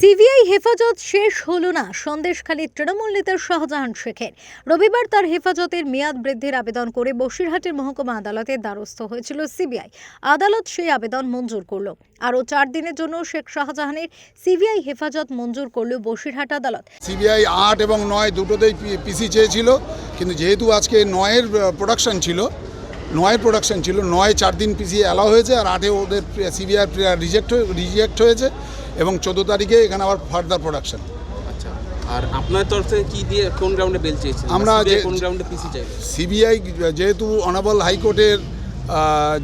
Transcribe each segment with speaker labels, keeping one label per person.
Speaker 1: CBI হেফাজত শেষ হলো না, সন্দেশখালী তৃণমূল নেতার শাহজাহান শেখের। রবিবার তার হেফাজতের মেয়াদ বৃদ্ধির আবেদন করে বসিরহাটের মহকুমা আদালতের দ্বারস্থ হয়েছিল সিবিআই। আদালত সেই আবেদন মঞ্জুর করল। আরও চার দিনের জন্য শেখ শাহজাহানের সিবিআই হেফাজত মঞ্জুর করল বসিরহাট আদালত।
Speaker 2: সিবিআই আট এবং নয় দুটোতেই পিসি চেয়েছিল, কিন্তু যেহেতু আজকে নয়ের প্রোডাকশন ছিল নয়ের প্রোডাকশন ছিল নয় চার দিন পিছিয়ে অ্যালাও হয়েছে আর আটে ওদের সিবিআই রিজেক্ট রিজেক্ট হয়েছে এবং চোদ্দ তারিখে এখানে আবার ফার্দার প্রোডাকশন
Speaker 3: আচ্ছা আর আপনার তরফ থেকে কি দিয়ে কোন গ্রাউন্ডে বেল চেয়েছেন
Speaker 2: আমরা
Speaker 3: কোন গ্রাউন্ডে পিসি চাই
Speaker 2: সিবিআই যেহেতু অনাবল হাইকোর্টের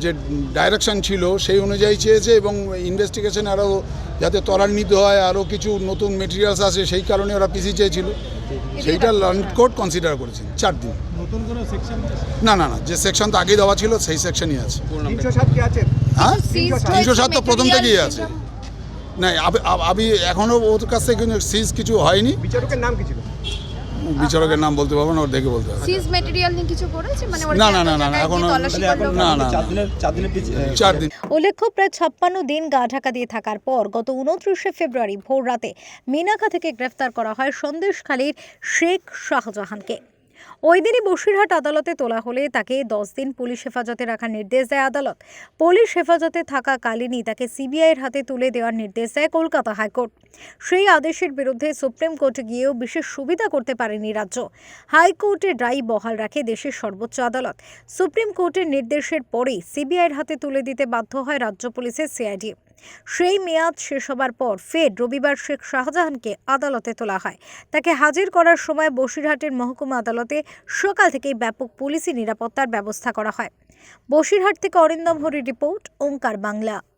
Speaker 2: যে ডাইরেকশান ছিল সেই অনুযায়ী চেয়েছে এবং ইনভেস্টিগেশন আরও যাতে ত্বরান্বিত হয় আরও কিছু নতুন মেটেরিয়ালস আসে সেই কারণে ওরা পিসি চেয়েছিল। সেইটা লন্ড কোর্ট কনসিডার করেছেন চার দিন।
Speaker 4: নতুন কোনো সেকশন
Speaker 2: না না না যে সেকশন তো আগেই দেওয়া ছিল সেই সেকশনই আছে। হ্যাঁ? তিনশো সাত। তো প্রথম থেকেই আছে। না আমি এখনও ওর কাছ থেকে কিন্তু সিজ কিছু হয়নি।
Speaker 4: বিচারকের নাম কি ছিল?
Speaker 2: বিচারকের নাম বলতে পারব না ওর দেখে বলতে হবে
Speaker 5: সিজ ম্যাটেরিয়াল নিয়ে কিছু করেছে? মানে ওরা
Speaker 2: না, না, না, না, এখনো-? না না
Speaker 4: চার দিনের চার
Speaker 2: চার দিন।
Speaker 1: উল্লেখ্য প্রায় ছাপ্পান্ন দিন গা ঢাকা দিয়ে থাকার পর গত উনত্রিশে ফেব্রুয়ারি ভোর রাতে মিনাখা থেকে গ্রেফতার করা হয় সন্দেশখালীর শেখ শাহজাহানকে। ওই দিনই বসিরহাট আদালতে তোলা হলে তাকে দশ দিন পুলিশ হেফাজতে রাখার নির্দেশ দেয় আদালত। পুলিশ হেফাজতে থাকা থাকাকালীনই তাকে সিবিআইয়ের হাতে তুলে দেওয়ার নির্দেশ দেয় কলকাতা হাইকোর্ট। সেই আদেশের বিরুদ্ধে সুপ্রিম কোর্টে গিয়েও বিশেষ সুবিধা করতে পারেনি রাজ্য। হাইকোর্টে রায় বহাল রাখে দেশের সর্বোচ্চ আদালত। সুপ্রিম কোর্টের নির্দেশের পরেই সিবিআইয়ের হাতে তুলে দিতে বাধ্য হয় রাজ্য পুলিশের সিআইডি। সেই মেয়াদ শেষ হবার পর ফের রবিবার শেখ শাহজাহানকে আদালতে তোলা হয়। তাকে হাজির করার সময় বসিরহাটের মহকুমা আদালতে সকাল থেকেই ব্যাপক পুলিশি নিরাপত্তার ব্যবস্থা করা হয়। বসিরহাট থেকে অরিন্দম হরি রিপোর্ট, ওঙ্কার বাংলা।